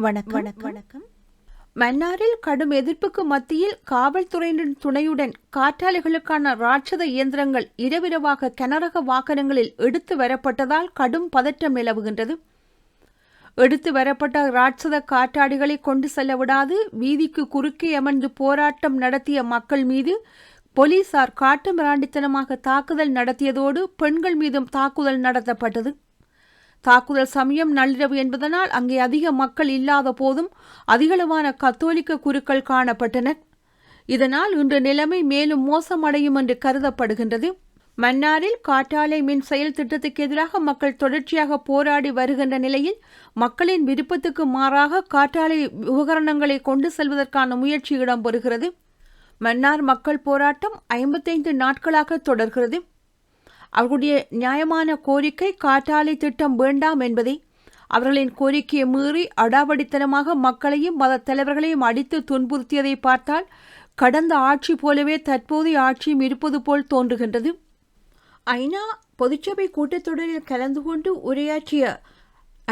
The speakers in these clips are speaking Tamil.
வணக்கம். வணக்கம். மன்னாரில் கடும் எதிர்ப்புக்கு மத்தியில் காவல்துறையினரின் துணையுடன் காற்றாலைகளுக்கான ராட்சத இயந்திரங்கள் இரவிரவாக கனரக வாகனங்களில் எடுத்து வரப்பட்டதால் கடும் பதற்றம் நிலவுகின்றது. எடுத்து வரப்பட்ட ராட்சத காற்றாடிகளை கொண்டு செல்ல விடாது. வீதிக்கு குறுக்கே அமர்ந்து போராட்டம் நடத்திய மக்கள் மீது போலீசார் காட்டு மிராண்டித்தனமாக தாக்குதல் நடத்தியதோடு பெண்கள் மீதும் தாக்குதல் நடத்தப்பட்டது. தாக்குதல் சமயம் நள்ளிரவு என்பதனால் அங்கே அதிக மக்கள் இல்லாத போதும் அதிகளவான கத்தோலிக்க குருக்கள் காணப்பட்டனர் இதனால் இன்று நிலைமை மேலும் மோசமடையும் என்று கருதப்படுகின்றது. மன்னாரில் காற்றாலை மின் செயல் திட்டத்துக்கு எதிராக மக்கள் தொடர்ச்சியாக போராடி வருகின்ற நிலையில் மக்களின் விருப்பத்துக்கு மாறாக காற்றாலை உபகரணங்களை கொண்டு செல்வதற்கான முயற்சி இடம்பெறுகிறது. மன்னார் மக்கள் போராட்டம் ஐம்பத்தைந்து நாட்களாக தொடர்கிறது. அவர்களுடைய நியாயமான கோரிக்கை காற்றாலை திட்டம் வேண்டாம் என்பதை அவர்களின் கோரிக்கையை மீறி அடாவடித்தனமாக மக்களையும் மத தலைவர்களையும் அடித்து துன்புறுத்தியதை பார்த்தால் கடந்த ஆட்சி போலவே தற்போதைய ஆட்சியும் இருப்பது போல் தோன்றுகின்றது. ஐநா பொதுச்சபை கூட்டத்தொடரில் கலந்து கொண்டு உரையாற்றிய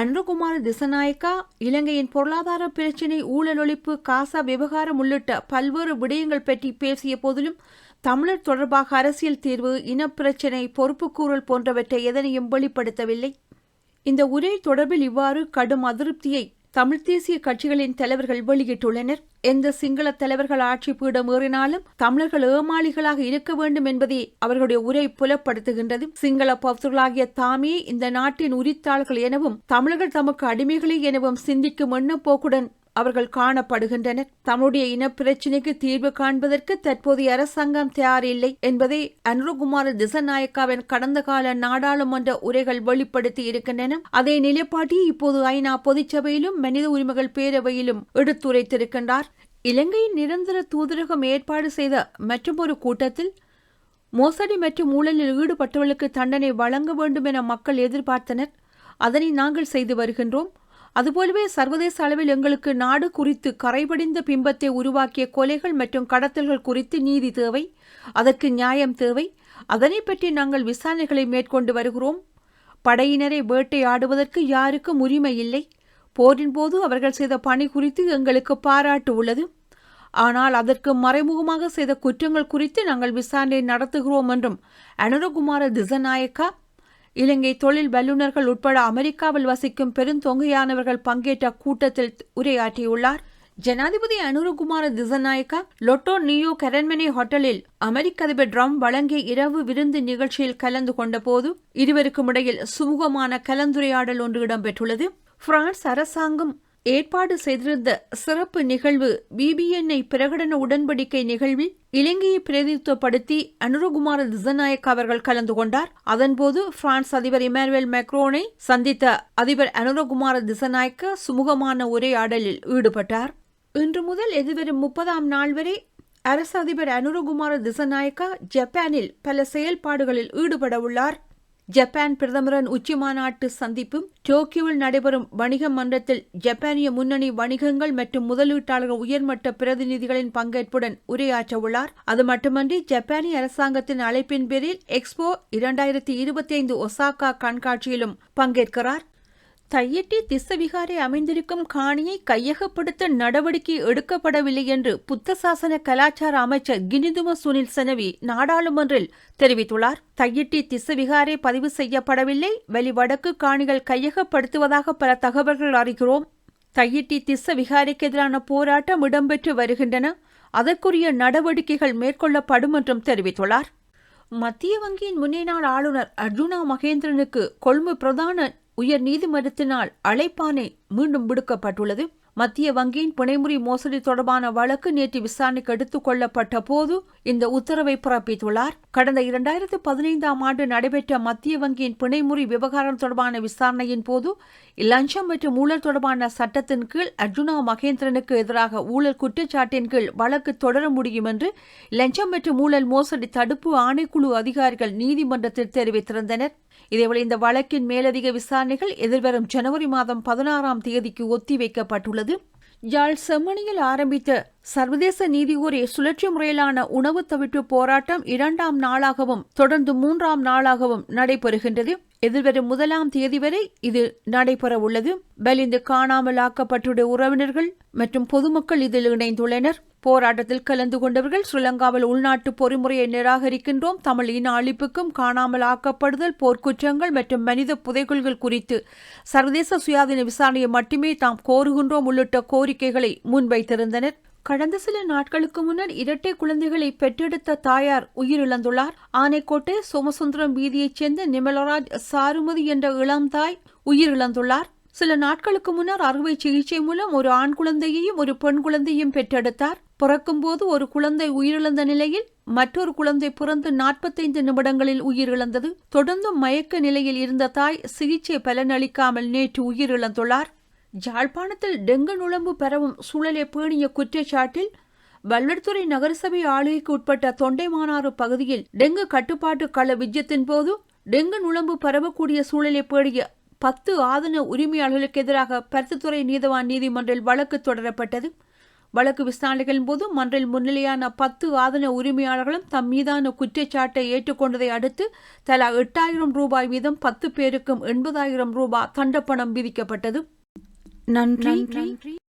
அனுரகுமார திசநாயக்கா இலங்கையின் பொருளாதார பிரச்சினை ஊழல் ஒழிப்பு காசா விவகாரம் உள்ளிட்ட பல்வேறு விடயங்கள் பற்றி பேசிய போதிலும் தமிழர் தொடர்பாக அரசியல் தீர்வு இனப்பிரச்சினை பொறுப்புக்கூறல் போன்றவற்றை எதனையும் வெளிப்படுத்தவில்லை. இந்த உரை தொடர்பில் இவ்வாறு கடும் அதிருப்தியை தமிழ் தேசிய கட்சிகளின் தலைவர்கள் வெளியிட்டுள்ளனர். எந்த சிங்கள தலைவர்கள் ஆட்சி பீடம் ஏறினாலும் தமிழர்கள் ஏமாளிகளாக இருக்க வேண்டும் என்பதை அவர்களுடைய உரை புலப்படுத்துகின்றது. சிங்கள பௌத்தர்களாகிய தாமே இந்த நாட்டின் உரித்தாள்கள் எனவும் தமிழர்கள் தமக்கு அடிமைகளே எனவும் சிந்திக்கும் எண்ணப்போக்குடன் அவர்கள் காணப்படுகின்றனர் தம்முடைய இனப்பிரச்சினைக்கு தீர்வு காண்பதற்கு தற்போதைய அரசாங்கம் தயாரில்லை என்பதை அனுருகுமார திசநாயக்காவின் கடந்த கால நாடாளுமன்ற உரைகள் வெளிப்படுத்தி இருக்கின்றன. அதே நிலைப்பாட்டை இப்போது ஐநா பொதுச்சபையிலும் மனித உரிமைகள் பேரவையிலும் எடுத்துரைத்திருக்கின்றார். இலங்கையின் நிரந்தர தூதரகம் ஏற்பாடு செய்த மற்றொரு கூட்டத்தில் மோசடி மற்றும் ஊழலில் ஈடுபட்டவர்களுக்கு தண்டனை வழங்க வேண்டும் என மக்கள் எதிர்பார்த்தனர். அதனை நாங்கள் செய்து வருகின்றோம். அதுபோலவே சர்வதேச அளவில் எங்களுக்கு நாடு குறித்து கரைபடிந்த பிம்பத்தை உருவாக்கிய கொலைகள் மற்றும் கடத்தல்கள் குறித்து நீதி தேவை அதற்கு நியாயம் தேவை. அதனை பற்றி நாங்கள் விசாரணைகளை மேற்கொண்டு வருகிறோம். படையினரை வேட்டையாடுவதற்கு யாருக்கும் உரிமை இல்லை. போரின் போது அவர்கள் செய்த பணி குறித்து எங்களுக்கு பாராட்டு உள்ளது. ஆனால் அதற்கு மறைமுகமாக செய்த குற்றங்கள் குறித்து நாங்கள் விசாரணை நடத்துகிறோம் என்றும் அனுரகுமார திசநாயக்கா இலங்கை தொழில் வல்லுநர்கள் உட்பட அமெரிக்காவில் வசிக்கும் பெருந்தொகையானவர்கள் பங்கேற்ற கூட்டத்தில் உரையாற்றியுள்ளார். ஜனாதிபதி அனுரகுமார திசநாயக்கா லொட்டோ நியூ கரன்மனி ஹோட்டலில் அமெரிக்க அதிபர் ட்ரம்ப் வழங்கிய இரவு விருந்து நிகழ்ச்சியில் கலந்து கொண்டபோது இருவருக்கும் இடையில் சுமூகமான கலந்துரையாடல் ஒன்று இடம்பெற்றுள்ளது. பிரான்ஸ் அரசாங்கம் ஏற்பாடு செய்திருந்த சிறப்பு நிகழ்வு பிபிஎன்ஐ பிரகடன உடன்படிக்கை நிகழ்வில் இலங்கையை பிரதிநிதித்துவப்படுத்தி அனுரகுமார திசநாயக் அவர்கள் கலந்து கொண்டார். அதன்போது பிரான்ஸ் அதிபர் இமானுவேல் மேக்ரோனை சந்தித்த அதிபர் அனுரகுமார திசநாயக்க சுமூகமான உரையாடலில் ஈடுபட்டார். இன்று முதல் எதிர்வரும் முப்பதாம் நாள் வரை அரசு அதிபர் அனுரகுமார திசநாயக்கா ஜப்பானில் பல செயல்பாடுகளில் ஈடுபட உள்ளார். ஜப்பான் பிரதமரின் உச்சி மாநாட்டு சந்திப்பும் டோக்கியோவில் நடைபெறும் வணிக மன்றத்தில் ஜப்பானிய முன்னணி வணிகங்கள் மற்றும் முதலீட்டாளர்கள் உயர்மட்ட பிரதிநிதிகளின் பங்கேற்புடன் உரையாற்ற உள்ளார் அது மட்டுமன்றி ஜப்பானிய அரசாங்கத்தின் அழைப்பின் பேரில் எக்ஸ்போ இரண்டாயிரத்தி இருபத்தி ஐந்து ஒசாகா கண்காட்சியிலும் பங்கேற்கிறார். தையட்டி திஸ்ஸவிகாரை அமைந்திருக்கும் காணியை கையகப்படுத்த நடவடிக்கை எடுக்கப்படவில்லை என்று புத்த சாசன கலாச்சார அமைச்சர் கினிதும சுனில் செனவி நாடாளுமன்றில் தெரிவித்துள்ளார். தையட்டி திஸ்ஸவிகாரை பதிவு செய்யப்படவில்லை. வெளிவடக்கு காணிகள் கையகப்படுத்துவதாக பல தகவல்கள் அறிகிறோம். தையிட்டி திஸ்ஸ விகாரைக்கு எதிரான போராட்டம் இடம்பெற்று வருகின்றன. அதற்குரிய நடவடிக்கைகள் மேற்கொள்ளப்படும் என்றும் தெரிவித்துள்ளார். மத்திய வங்கியின் முன்னாள் ஆளுநர் அர்ஜுனா மகேந்திரனுக்கு கொழும்பு பிரதான உயர் நீதிமன்றத்தினால் அழைப்பானை மீண்டும் விடுக்கப்பட்டுள்ளது. மத்திய வங்கியின் பிணைமுறி மோசடி தொடர்பான வழக்கு நேற்று விசாரணைக்கு எடுத்துக் கொள்ளப்பட்ட போது இந்த உத்தரவை பிறப்பித்துள்ளார். கடந்த இரண்டாயிரத்து பதினைந்தாம் ஆண்டு நடைபெற்ற மத்திய வங்கியின் பிணைமுறி விவகாரம் தொடர்பான விசாரணையின் போது லஞ்சம் மற்றும் ஊழல் தொடர்பான சட்டத்தின் கீழ் அர்ஜுனா மகேந்திரனுக்கு எதிராக ஊழல் குற்றச்சாட்டின் கீழ் வழக்கு தொடர முடியும் என்று லஞ்சம் மற்றும் ஊழல் மோசடி தடுப்பு ஆணைக்குழு அதிகாரிகள் நீதிமன்றத்தில் தெரிவித்திருந்தனர். இதேவேளை இந்த வழக்கின் மேலதிக விசாரணைகள் எதிர்வரும் ஜனவரி மாதம் பதினாறாம் தேதிக்கு ஒத்திவைக்கப்பட்டுள்ளது. யாழ் செம்மணியில் ஆரம்பித்த சர்வதேச நீதி கோரி சுழற்சி முறையிலான உணவு தவிர்ப்பு போராட்டம் இரண்டாம் நாளாகவும் தொடர்ந்து மூன்றாம் நாளாகவும் நடைபெறுகின்றது. எதிர்வரும் முதலாம் தேதி வரை இது நடைபெற உள்ளது பலிந்து காணாமல் ஆக்கப்பட்டுள்ள உறவினர்கள் மற்றும் பொதுமக்கள் இதில் இணைந்துள்ளனர். போராட்டத்தில் கலந்து கொண்டவர்கள் ஸ்ரீலங்காவில் உள்நாட்டு பொறிமுறையை நிராகரிக்கின்றோம். தமிழ் இன அழிப்புக்கும் காணாமல் ஆக்கப்படுதல் போர்க்குற்றங்கள் மற்றும் மனித புதைகுல்கள் குறித்து சர்வதேச சுயாதீன விசாரணையை மட்டுமே தாம் கோருகின்றோம். உள்ளிட்ட கோரிக்கைகளை முன்வைத்திருந்தனர். கடந்த சில நாட்களுக்கு முன்னர் இரட்டை குழந்தைகளை பெற்றெடுத்த தாயார் உயிரிழந்துள்ளார். ஆனைக்கோட்டை சோமசுந்தரம் வீதியைச் சேர்ந்த நிமலராஜ் சாருமதி என்ற இளம் தாய் உயிரிழந்துள்ளார். சில நாட்களுக்கு முன்னர் அறுவை சிகிச்சை மூலம் ஒரு ஆண் குழந்தையையும் ஒரு பெண் குழந்தையும் பெற்றெடுத்தார். பிறக்கும்போது ஒரு குழந்தை உயிரிழந்த நிலையில் மற்றொரு குழந்தை பிறந்து நாற்பத்தைந்து நிமிடங்களில் உயிரிழந்தது. தொடர்ந்து மயக்க நிலையில் இருந்த தாய் சிகிச்சை பலனளிக்காமல் நேற்று உயிரிழந்துள்ளார். ஜாழ்ப்பாணத்தில் டெங்கு நுழம்பு பரவும் சூழலை பேணிய குற்றச்சாட்டில் வல்வெடுத்துறை நகரசபை ஆளுகைக்கு உட்பட்ட தொண்டைமானாறு பகுதியில் டெங்கு கட்டுப்பாட்டு கள விஜயத்தின் போது டெங்கு நுழம்பு பரவக்கூடிய சூழலை பேடிய பத்து ஆதன உரிமையாளர்களுக்கு எதிராக பருத்தித்துறை நீதவான் நீதிமன்றில் வழக்கு தொடரப்பட்டது. வழக்கு விசாரணைகளின் போது மன்றில் முன்னிலையான பத்து ஆதன உரிமையாளர்களும் தம் மீதான குற்றச்சாட்டை ஏற்றுக்கொண்டதை அடுத்து தலா எட்டாயிரம் ரூபாய் வீதம் பத்து பேருக்கும் எண்பதாயிரம் ரூபாய் தண்டப்பணம் விதிக்கப்பட்டது. நன்றி.